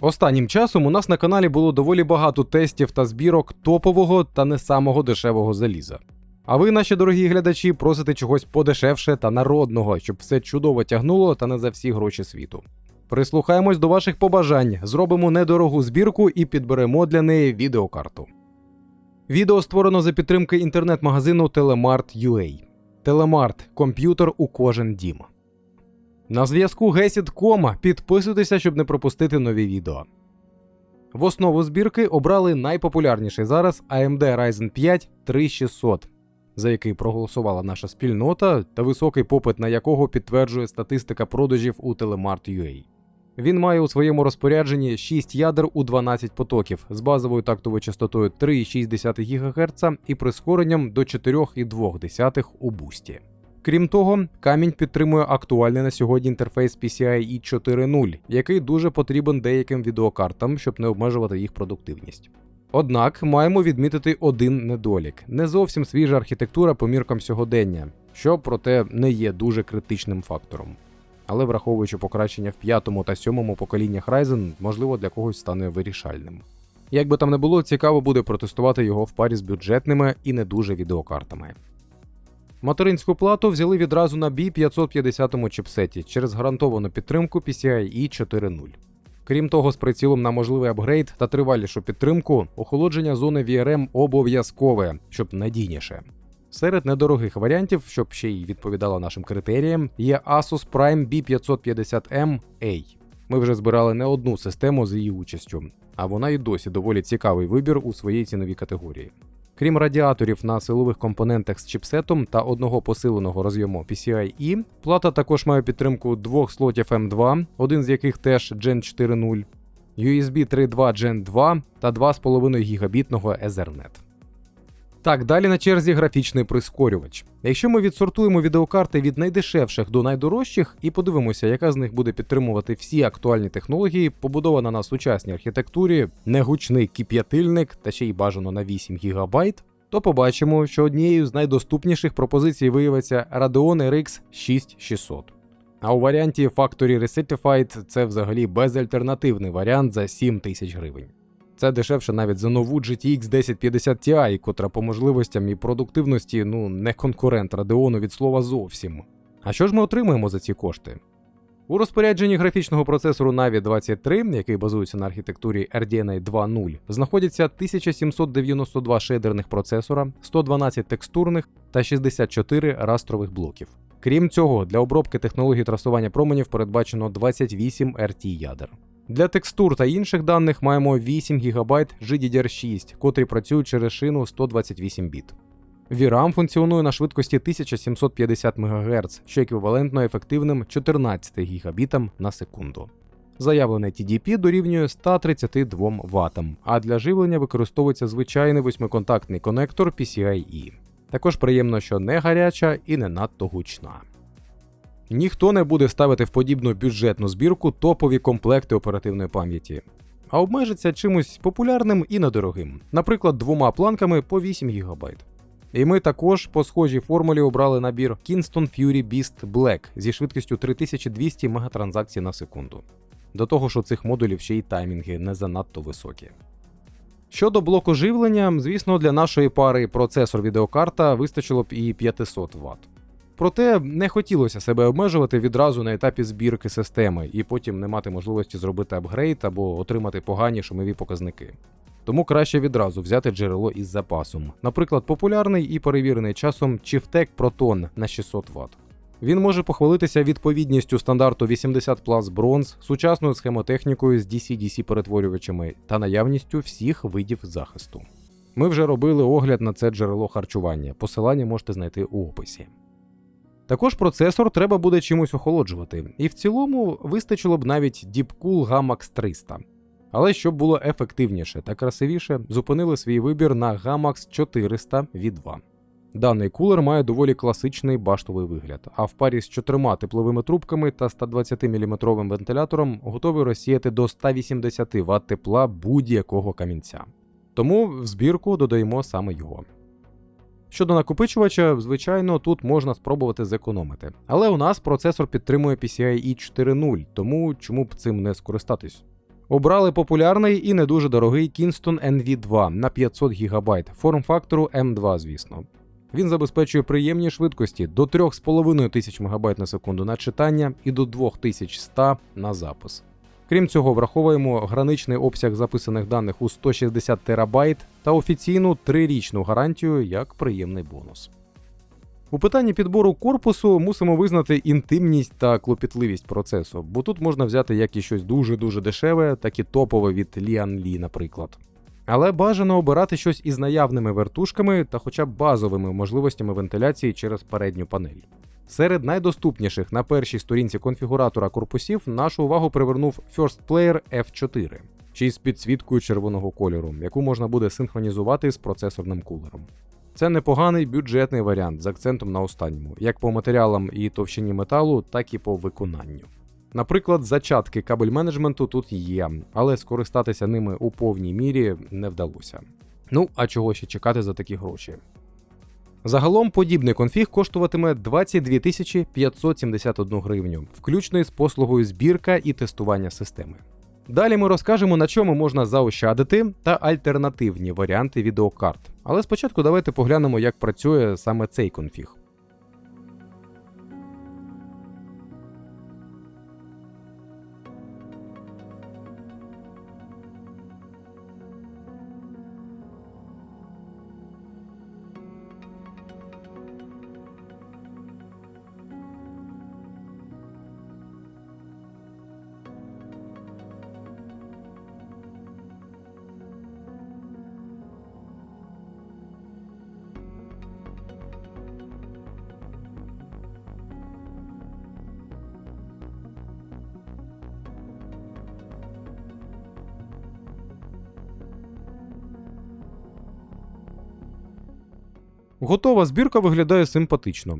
Останнім часом у нас на каналі було доволі багато тестів та збірок топового та не самого дешевого заліза. А ви, наші дорогі глядачі, просите чогось подешевше та народного, щоб все чудово тягнуло та не за всі гроші світу. Прислухаємось до ваших побажань, зробимо недорогу збірку і підберемо для неї відеокарту. Відео створено за підтримки інтернет-магазину Telemart.ua. Телемарт комп'ютер у кожен дім. На зв'язку Gesit.com. Підписуйтеся, щоб не пропустити нові відео. В основу збірки обрали найпопулярніший зараз AMD Ryzen 5 3600, за який проголосувала наша спільнота та високий попит на якого підтверджує статистика продажів у Telemart.ua. Він має у своєму розпорядженні 6 ядер у 12 потоків з базовою тактовою частотою 3,6 ГГц і прискоренням до 4,2 у бусті. Крім того, камінь підтримує актуальний на сьогодні інтерфейс PCIe 4.0, який дуже потрібен деяким відеокартам, щоб не обмежувати їх продуктивність. Однак маємо відмітити один недолік: не зовсім свіжа архітектура по міркам сьогодення, що проте не є дуже критичним фактором. Але враховуючи покращення в п'ятому та сьомому поколіннях Ryzen, можливо для когось стане вирішальним. Як би там не було, цікаво буде протестувати його в парі з бюджетними і не дуже відеокартами. Материнську плату взяли відразу на B550 чіпсеті через гарантовану підтримку PCIe 4.0. Крім того, з прицілом на можливий апгрейд та тривалішу підтримку, охолодження зони VRM обов'язкове, щоб надійніше. Серед недорогих варіантів, щоб ще й відповідало нашим критеріям, є Asus Prime B550M A. Ми вже збирали не одну систему з її участю, а вона і досі доволі цікавий вибір у своїй ціновій категорії. Крім радіаторів на силових компонентах з чіпсетом та одного посиленого розйому PCIe, плата також має підтримку двох слотів M2, один з яких теж Gen 4.0, USB 3.2 Gen 2 та 2,5 гігабітного Ethernet. Так, далі на черзі графічний прискорювач. Якщо ми відсортуємо відеокарти від найдешевших до найдорожчих і подивимося, яка з них буде підтримувати всі актуальні технології, побудована на сучасній архітектурі, негучний кип'ятильник та ще й бажано на 8 ГБ, то побачимо, що однією з найдоступніших пропозицій виявиться Radeon RX 6600. А у варіанті Factory Recertified це взагалі безальтернативний варіант за 7 тисяч гривень. Це дешевше навіть за нову GTX 1050 Ti, котра по можливостям і продуктивності ну не конкурент Radeon від слова зовсім. А що ж ми отримуємо за ці кошти? У розпорядженні графічного процесору Navi 23, який базується на архітектурі RDNA 2.0, знаходяться 1792 шейдерних процесора, 112 текстурних та 64 растрових блоків. Крім цього, для обробки технології трасування променів передбачено 28 RT ядер. Для текстур та інших даних маємо 8 ГБ GDDR6, котрі працюють через шину 128 біт. VRAM функціонує на швидкості 1750 МГц, що еквівалентно ефективним 14 гігабітам на секунду. Заявлене TDP дорівнює 132 Вт, а для живлення використовується звичайний восьмиконтактний конектор PCIe. Також приємно, що не гаряча і не надто гучна. Ніхто не буде ставити в подібну бюджетну збірку топові комплекти оперативної пам'яті, а обмежиться чимось популярним і недорогим, наприклад, двома планками по 8 ГБ. І ми також по схожій формулі обрали набір Kingston Fury Beast Black зі швидкістю 3200 мегатранзакцій на секунду. До того ж, у цих модулів ще й таймінги не занадто високі. Щодо блоку живлення, звісно, для нашої пари процесор відеокарта вистачило б і 500 Вт. Проте не хотілося себе обмежувати відразу на етапі збірки системи і потім не мати можливості зробити апгрейд або отримати погані шумові показники. Тому краще відразу взяти джерело із запасом, наприклад, популярний і перевірений часом Chieftec Proton на 600 Вт. Він може похвалитися відповідністю стандарту 80 Plus Bronze, сучасною схемотехнікою з DC-DC перетворювачами та наявністю всіх видів захисту. Ми вже робили огляд на це джерело харчування. Посилання можете знайти у описі. Також процесор треба буде чимось охолоджувати, і в цілому вистачило б навіть Deepcool Gamax 300. Але щоб було ефективніше та красивіше, зупинили свій вибір на Gamax 400 V2. Даний кулер має доволі класичний баштовий вигляд, а в парі з чотирма тепловими трубками та 120 мм вентилятором готовий розсіяти до 180 Вт тепла будь-якого камінця. Тому в збірку додаємо саме його. Щодо накопичувача, звичайно, тут можна спробувати зекономити. Але у нас процесор підтримує PCIe 4.0, тому чому б цим не скористатись? Обрали популярний і не дуже дорогий Kingston NV2 на 500 ГБ, форм-фактору M2, звісно. Він забезпечує приємні швидкості до 3,5 тисяч МБ на секунду на читання і до 2100 на запис. Крім цього, враховуємо граничний обсяг записаних даних у 160 терабайт та офіційну трирічну гарантію як приємний бонус. У питанні підбору корпусу мусимо визнати інтимність та клопітливість процесу, бо тут можна взяти як і щось дуже-дуже дешеве, так і топове від Lian наприклад. Але бажано обирати щось із наявними вертушками та хоча б базовими можливостями вентиляції через передню панель. Серед найдоступніших на першій сторінці конфігуратора корпусів нашу увагу привернув First Player F4, чи із підсвіткою червоного кольору, яку можна буде синхронізувати з процесорним кулером. Це непоганий бюджетний варіант з акцентом на останньому, як по матеріалам і товщині металу, так і по виконанню. Наприклад, зачатки кабель менеджменту тут є, але скористатися ними у повній мірі не вдалося. Ну, а чого ще чекати за такі гроші? Загалом подібний конфіг коштуватиме 22 тисячі 571 гривню, включно із послугою збірка і тестування системи. Далі ми розкажемо, на чому можна заощадити та альтернативні варіанти відеокарт. Але спочатку давайте поглянемо, як працює саме цей конфіг. Готова збірка виглядає симпатично.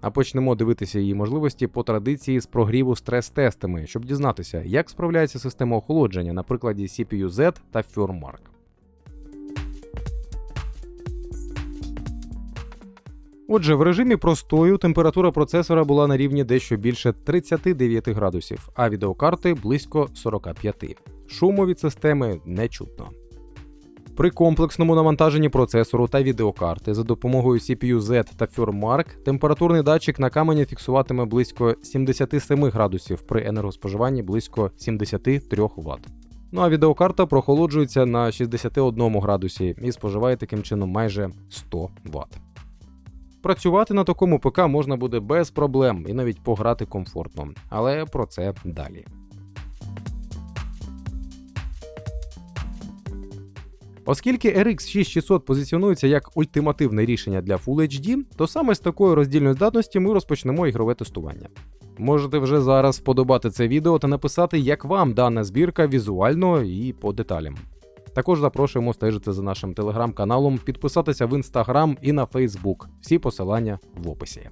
А почнемо дивитися її можливості по традиції з прогріву стрес-тестами, щоб дізнатися, як справляється система охолодження на прикладі CPU-Z та Furmark. Отже, в режимі простою температура процесора була на рівні дещо більше 39 градусів, а відеокарти близько 45. Шуму від системи не чутно. При комплексному навантаженні процесору та відеокарти за допомогою CPU-Z та Furmark температурний датчик на камені фіксуватиме близько 77 градусів при енергоспоживанні близько 73 Вт. Ну а відеокарта прохолоджується на 61 градусі і споживає таким чином майже 100 Вт. Працювати на такому ПК можна буде без проблем і навіть пограти комфортно, але про це далі. Оскільки RX 6600 позиціонується як ультимативне рішення для Full HD, то саме з такої роздільної здатності ми розпочнемо ігрове тестування. Можете вже зараз вподобати це відео та написати, як вам дана збірка візуально і по деталям. Також запрошуємо стежити за нашим телеграм-каналом, підписатися в інстаграм і на Фейсбук. Всі посилання в описі.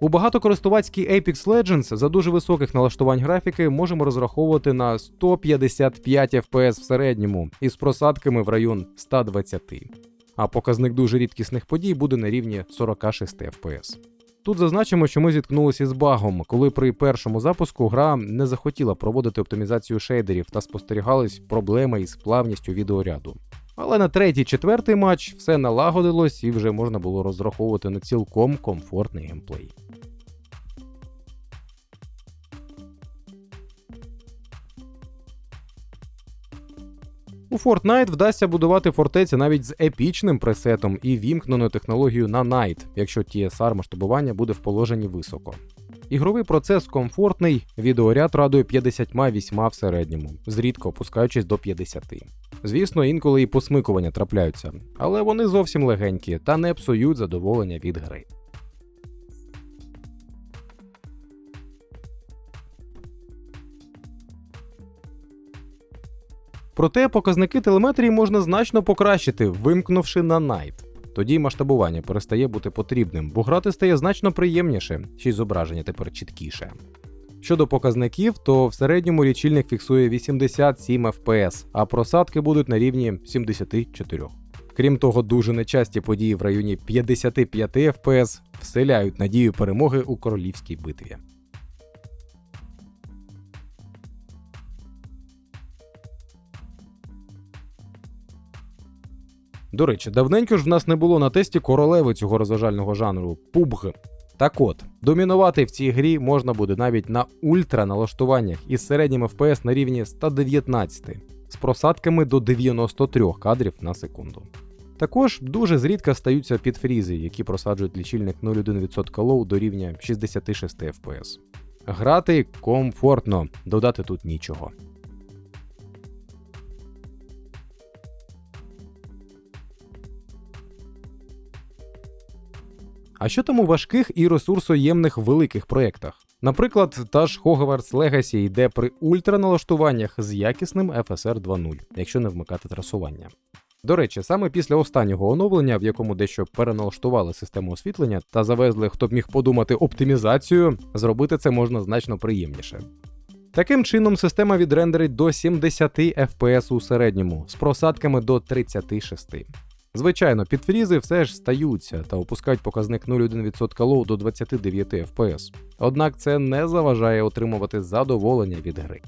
У багатокористувацькій Apex Legends за дуже високих налаштувань графіки можемо розраховувати на 155 FPS в середньому із просадками в район 120. А показник дуже рідкісних подій буде на рівні 46 FPS. Тут зазначимо, що ми зіткнулися з багом, коли при першому запуску гра не захотіла проводити оптимізацію шейдерів та спостерігались проблеми із плавністю відеоряду. Але на третій, четвертий матч все налагодилось і вже можна було розраховувати на цілком комфортний геймплей. У Fortnite вдасться будувати фортеці навіть з епічним пресетом і вімкненою технологією на Night, якщо TSR масштабування буде в положенні високо. Ігровий процес комфортний, відеоряд радує 58 в середньому, зрідка опускаючись до 50. Звісно, інколи і посмикування трапляються, але вони зовсім легенькі та не псують задоволення від гри. Проте показники телеметрії можна значно покращити, вимкнувши на Night. Тоді масштабування перестає бути потрібним, бо грати стає значно приємніше, ще й зображення тепер чіткіше. Щодо показників, то в середньому лічильник фіксує 87 FPS, а просадки будуть на рівні 74. Крім того, дуже нечасті події в районі 55 FPS вселяють надію перемоги у королівській битві. До речі, давненько ж в нас не було на тесті королеви цього розважального жанру PUBG. Так от, домінувати в цій грі можна буде навіть на ультра налаштуваннях із середнім FPS на рівні 119 з просадками до 93 кадрів на секунду. Також дуже зрідка стаються підфрізи, які просаджують лічильник 0,1% лоу до рівня 66 FPS. Грати комфортно, додати тут нічого. А що там у важких і ресурсоємних великих проєктах? Наприклад, та ж Hogwarts Legacy йде при ультраналаштуваннях з якісним FSR 2.0, якщо не вмикати трасування. До речі, саме після останнього оновлення, в якому дещо переналаштували систему освітлення та завезли, хто б міг подумати, оптимізацію, зробити це можна значно приємніше. Таким чином, система відрендерить до 70 FPS у середньому з просадками до 36. Звичайно, підфрізи все ж стаються та опускають показник 0,1% лоу до 29 FPS. Однак це не заважає отримувати задоволення від гри.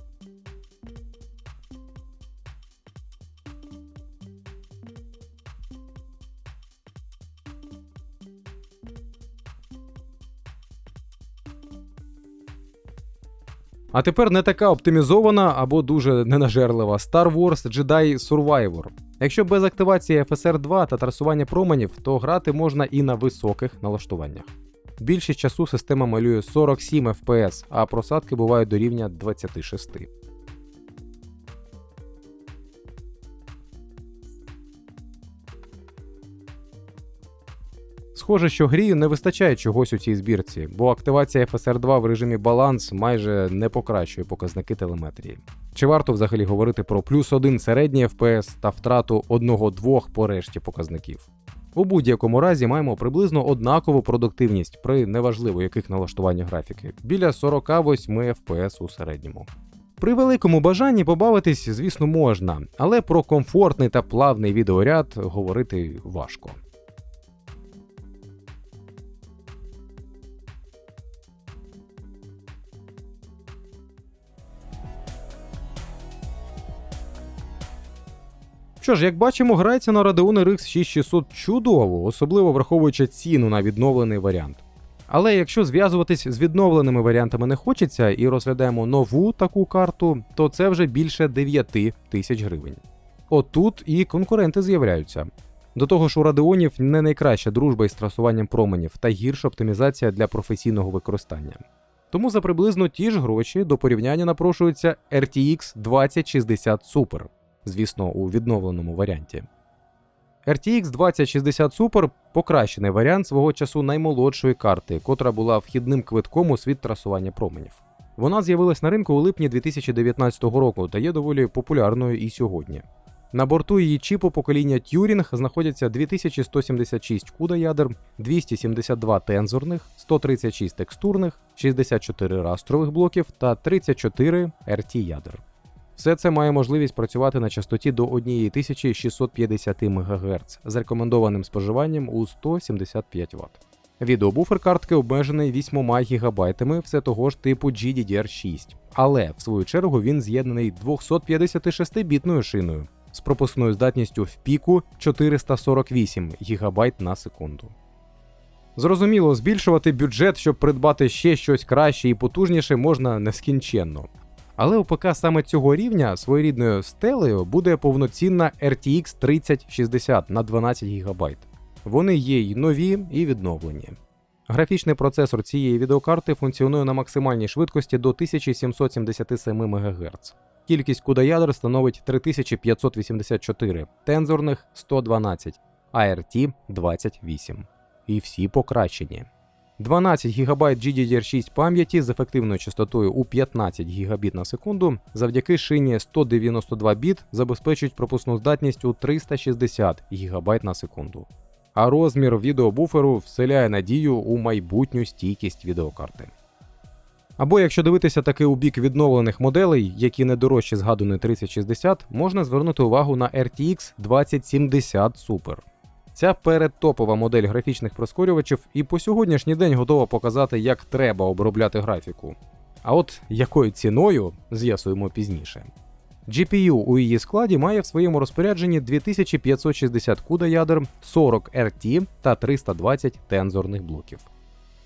А тепер не така оптимізована або дуже ненажерлива Star Wars Jedi Survivor. Якщо без активації FSR 2 та трасування променів, то грати можна і на високих налаштуваннях. Більшість часу система малює 47 FPS, а просадки бувають до рівня 26. Схоже, що грі не вистачає чогось у цій збірці, бо активація FSR 2 в режимі баланс майже не покращує показники телеметрії. Чи варто взагалі говорити про плюс один середній FPS та втрату 1-2 по решті показників? У будь-якому разі маємо приблизно однакову продуктивність при неважливо яких налаштуваннях графіки біля 48 FPS у середньому. При великому бажанні побавитись, звісно, можна, але про комфортний та плавний відеоряд говорити важко. Що ж, як бачимо, грається на Radeon RX 6600 чудово, особливо враховуючи ціну на відновлений варіант. Але якщо зв'язуватись з відновленими варіантами не хочеться і розглядаємо нову таку карту, то це вже більше 9 тисяч гривень. Отут і конкуренти з'являються. До того ж, у Радеонів не найкраща дружба із трасуванням променів та гірша оптимізація для професійного використання. Тому за приблизно ті ж гроші до порівняння напрошується RTX 2060 Super звісно, у відновленому варіанті. RTX 2060 Super покращений варіант свого часу наймолодшої карти, котра була вхідним квитком у світ трасування променів. Вона з'явилась на ринку у липні 2019 року та є доволі популярною і сьогодні. На борту її чіпу покоління Turing знаходяться 2176 CUDA ядер, 272 тензорних, 136 текстурних, 64 растрових блоків та 34 RT ядер. Все це має можливість працювати на частоті до 1650 МГц з рекомендованим споживанням у 175 Вт. Відеобуфер картки обмежений 8 ГБ все того ж типу GDDR6, але в свою чергу він з'єднаний 256-бітною шиною з пропускною здатністю в піку 448 ГБ на секунду. Зрозуміло, збільшувати бюджет, щоб придбати ще щось краще і потужніше, можна нескінченно. Але у ПК саме цього рівня своєрідною стелею буде повноцінна RTX 3060 на 12 ГБ. Вони є й нові, і відновлені. Графічний процесор цієї відеокарти функціонує на максимальній швидкості до 1777 МГц. Кількість CUDA ядер становить 3584, тензорних 112, ART 28. І всі покращені. 12 ГБ GDDR6 пам'яті з ефективною частотою у 15 Гбіт на секунду завдяки шині 192 біт забезпечують пропускну здатність у 360 ГБ на секунду. А розмір відеобуферу вселяє надію у майбутню стійкість відеокарти. Або якщо дивитися таки у бік відновлених моделей, які не дорожчі згаданої 3060, можна звернути увагу на RTX 2070 Super. Ця передтопова модель графічних прискорювачів і по сьогоднішній день готова показати, як треба обробляти графіку. А от якою ціною з'ясуємо пізніше. GPU у її складі має в своєму розпорядженні 2560 CUDA ядер, 40 RT та 320 тензорних блоків.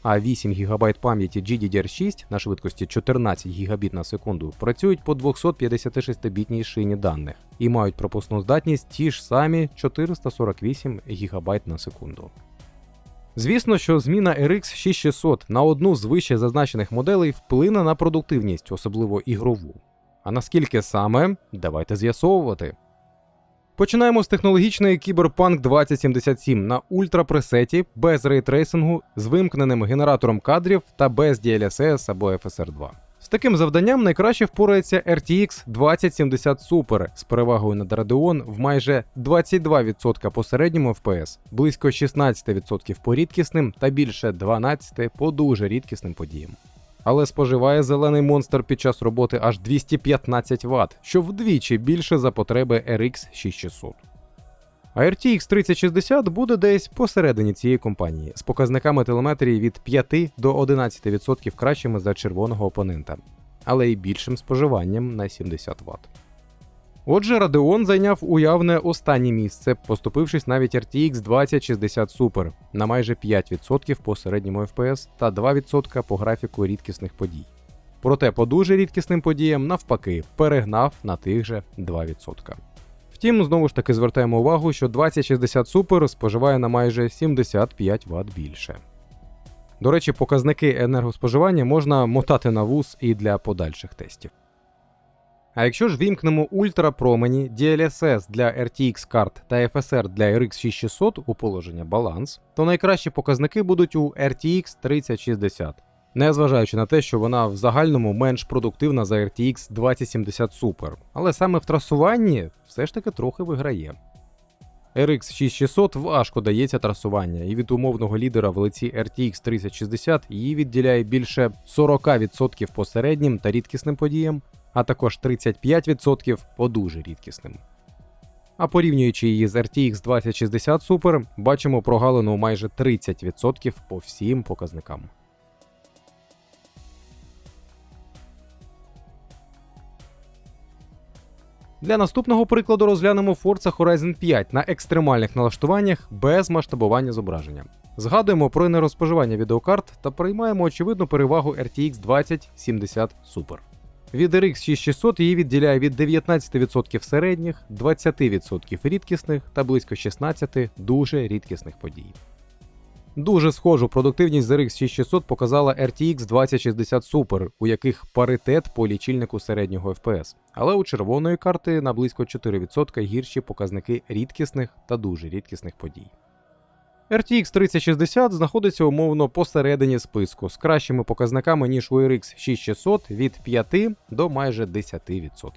А 8 ГБ пам'яті GDDR6 на швидкості 14 Гбіт на секунду працюють по 256-бітній шині даних і мають пропускну здатність ті ж самі 448 ГБ на секунду. Звісно, що зміна RX 6600 на одну з вище зазначених моделей вплине на продуктивність, особливо ігрову. А наскільки саме, давайте з'ясовувати. Починаємо з технологічної Cyberpunk 2077 на ультрапресеті без рейтрейсингу, з вимкненим генератором кадрів та без DLSS або FSR 2. З таким завданням найкраще впорається RTX 2070 Super з перевагою над Radeon в майже 22% по середньому FPS, близько 16% по рідкісним та більше 12% по дуже рідкісним подіям. Але споживає зелений монстр під час роботи аж 215 Вт, що вдвічі більше за потреби RX 6600. А RTX 3060 буде десь посередині цієї компанії з показниками телеметрії від 5 до 11% кращими за червоного опонента, але й більшим споживанням на 70 Вт. Отже, Radeon зайняв уявне останнє місце, поступившись навіть RTX 2060 Super на майже 5% по середньому FPS та 2% по графіку рідкісних подій. Проте по дуже рідкісним подіям, навпаки, перегнав на тих же 2%. Втім, знову ж таки звертаємо увагу, що 2060 Super споживає на майже 75 Вт більше. До речі, показники енергоспоживання можна мотати на вуз і для подальших тестів. А якщо ж вімкнемо ультрапромені, DLSS для RTX карт та FSR для RX 6600 у положення баланс, то найкращі показники будуть у RTX 3060, незважаючи на те, що вона в загальному менш продуктивна за RTX 2070 Super, але саме в трасуванні все ж таки трохи виграє. RX 6600 важко дається трасування, і від умовного лідера в лиці RTX 3060 її відділяє більше 40% по середнім та рідкісним подіям, а також 35% по дуже рідкісним. А порівнюючи її з RTX 2060 Super, бачимо прогалину майже 30% по всім показникам. Для наступного прикладу розглянемо Forza Horizon 5 на екстремальних налаштуваннях без масштабування зображення. Згадуємо про нерозпоживання відеокарт та приймаємо очевидну перевагу RTX 2070 Super. Від RX 6600 її відділяє від 19% середніх, 20% рідкісних та близько 16% дуже рідкісних подій. Дуже схожу продуктивність з RX 6600 показала RTX 2060 Super, у яких паритет по лічильнику середнього FPS, але у червоної карти на близько 4% гірші показники рідкісних та дуже рідкісних подій. RTX 3060 знаходиться умовно посередині списку з кращими показниками, ніж у RX 6600 від 5 до майже 10%.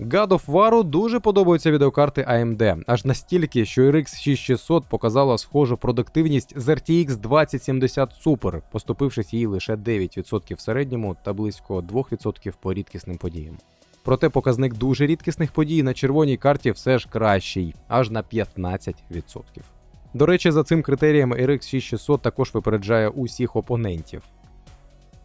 God of War дуже подобаються відеокарти AMD, аж настільки, що RX 6600 показала схожу продуктивність з RTX 2070 Super, поступившись їй лише 9% в середньому та близько 2% по рідкісним подіям. Проте показник дуже рідкісних подій на червоній карті все ж кращий, аж на 15%. До речі, за цим критерієм RX 6600 також випереджає усіх опонентів.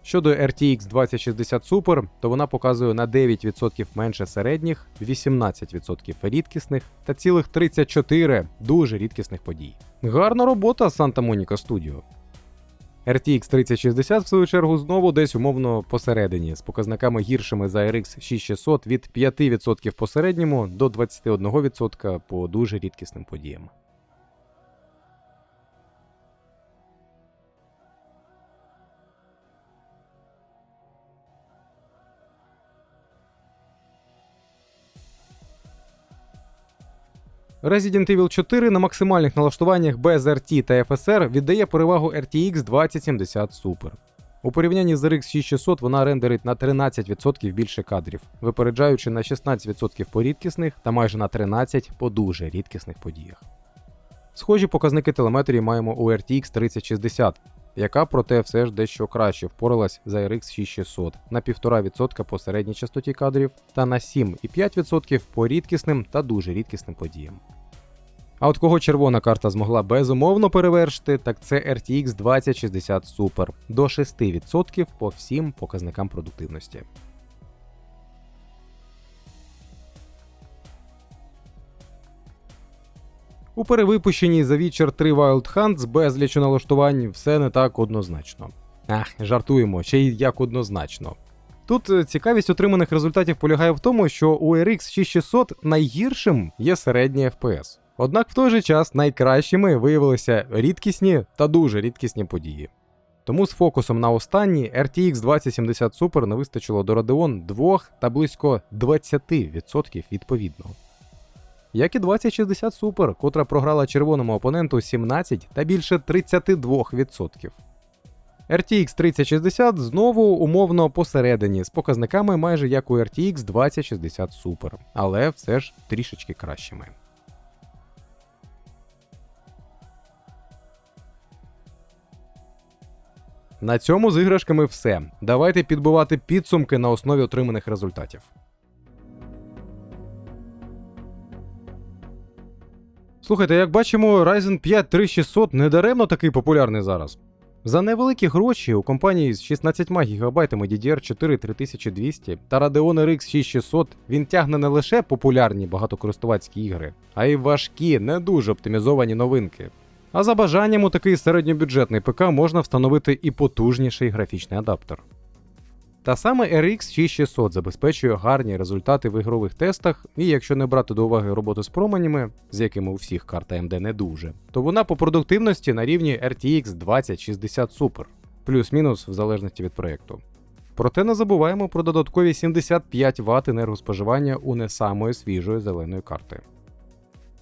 Щодо RTX 2060 Super, то вона показує на 9% менше середніх, 18% рідкісних та цілих 34 дуже рідкісних подій. Гарна робота Santa Monica Studio. RTX 3060, в свою чергу, знову десь умовно посередині, з показниками гіршими за RX 6600 від 5% по середньому до 21% по дуже рідкісним подіям. Resident Evil 4 на максимальних налаштуваннях без RT та FSR віддає перевагу RTX 2070 Super. У порівнянні з RX 6600 вона рендерить на 13% більше кадрів, випереджаючи на 16% по рідкісних та майже на 13% по дуже рідкісних подіях. Схожі показники телеметрії маємо у RTX 3060, яка проте все ж дещо краще впоралась за RX 6600 на 1,5% по середній частоті кадрів та на 7,5% по рідкісним та дуже рідкісним подіям. А от кого червона карта змогла безумовно перевершити, так це RTX 2060 Super до 6% по всім показникам продуктивності. У перевипущеній за Witcher 3 Wild Hunt з безлічу налаштувань все не так однозначно. Ах, жартуємо, ще й як однозначно. Тут е, цікавість отриманих результатів полягає в тому, що у RX 6600 найгіршим є середній FPS. Однак в той же час найкращими виявилися рідкісні та дуже рідкісні події. Тому з фокусом на останні RTX 2070 Super не вистачило до Radeon 2 та близько 20% відповідно. Як і 2060 Super, котра програла червоному опоненту 17 та більше 32%. RTX 3060 знову умовно посередині з показниками майже як у RTX 2060 Super, але все ж трішечки кращими. На цьому з іграшками все. Давайте підбивати підсумки на основі отриманих результатів. Слухайте, як бачимо, Ryzen 5 3600 недаремно такий популярний зараз. За невеликі гроші у компанії з 16 ГБ DDR4 3200 та Radeon RX 6600 він тягне не лише популярні багатокористувацькі ігри, а й важкі, не дуже оптимізовані новинки. А за бажанням у такий середньобюджетний ПК можна встановити і потужніший графічний адаптер. Та саме RX 6600 забезпечує гарні результати в ігрових тестах, і якщо не брати до уваги роботу з променями, з якими у всіх карт AMD не дуже, то вона по продуктивності на рівні RTX 2060 Super, плюс-мінус в залежності від проєкту. Проте не забуваємо про додаткові 75 Вт енергоспоживання у не самої свіжої зеленої карти.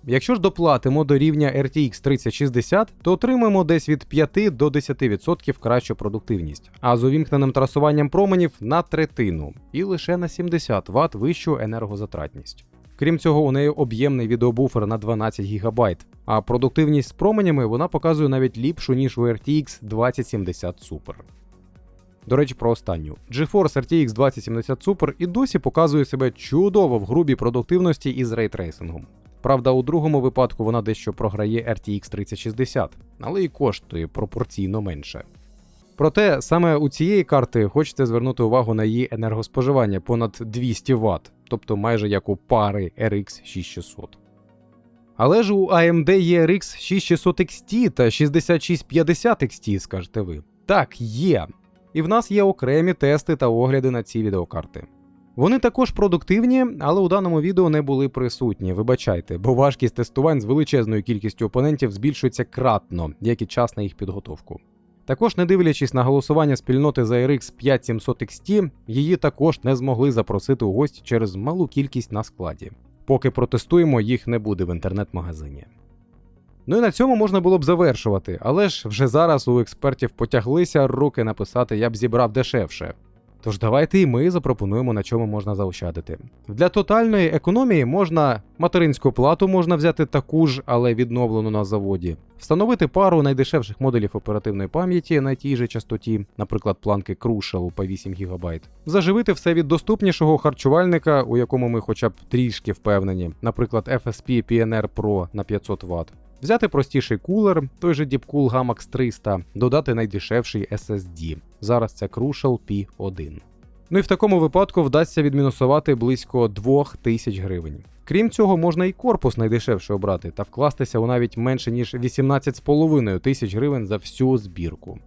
Якщо ж доплатимо до рівня RTX 3060, то отримаємо десь від 5 до 10% кращу продуктивність, а з увімкненим трасуванням променів на третину і лише на 70 Вт вищу енергозатратність. Крім цього, у неї об'ємний відеобуфер на 12 ГБ, а продуктивність з променями вона показує навіть ліпшу, ніж у RTX 2070 Super. До речі, про останню. GeForce RTX 2070 Super і досі показує себе чудово в грубій продуктивності із рейтрейсингом. Правда, у другому випадку вона дещо програє RTX 3060, але і коштує пропорційно менше. Проте саме у цієї карти хочеться звернути увагу на її енергоспоживання понад 200 Вт, тобто майже як у пари RX 6600. Але ж у AMD є RX 6600 XT та 6650 XT, скажете ви. Так, є. І в нас є окремі тести та огляди на ці відеокарти. Вони також продуктивні, але у даному відео не були присутні. Вибачайте, бо важкість тестувань з величезною кількістю опонентів збільшується кратно, як і час на їх підготовку. Також, не дивлячись на голосування спільноти за RX 5700 XT, її також не змогли запросити у гості через малу кількість на складі. Поки протестуємо, їх не буде в інтернет-магазині. Ну і на цьому можна було б завершувати, але ж вже зараз у експертів потяглися руки написати я б зібрав дешевше. Тож давайте і ми запропонуємо, на чому можна заощадити. Для тотальної економії можна материнську плату можна взяти таку ж, але відновлену на заводі, встановити пару найдешевших моделів оперативної пам'яті на тій же частоті, наприклад, планки Crucial по 8 ГБ, заживити все від доступнішого харчувальника, у якому ми хоча б трішки впевнені, наприклад, FSP PNR Pro на 500 Вт. Взяти простіший кулер, той же Deepcool Gamax 300, додати найдешевший SSD. Зараз це Crucial P1. Ну і в такому випадку вдасться відмінусувати близько 2000 гривень. Крім цього, можна і корпус найдешевше обрати та вкластися у навіть менше ніж 18,5 тисяч гривень за всю збірку.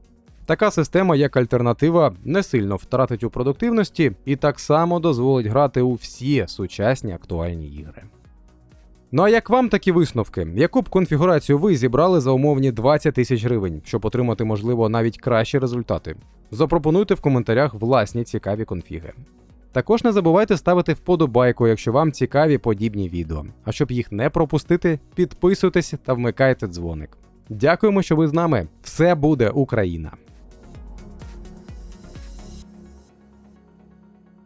Така система, як альтернатива, не сильно втратить у продуктивності і так само дозволить грати у всі сучасні актуальні ігри. Ну а як вам такі висновки? Яку б конфігурацію ви зібрали за умовні 20 тисяч гривень, щоб отримати, можливо, навіть кращі результати? Запропонуйте в коментарях власні цікаві конфіги. Також не забувайте ставити вподобайку, якщо вам цікаві подібні відео. А щоб їх не пропустити, підписуйтесь та вмикайте дзвоник. Дякуємо, що ви з нами. Все буде Україна!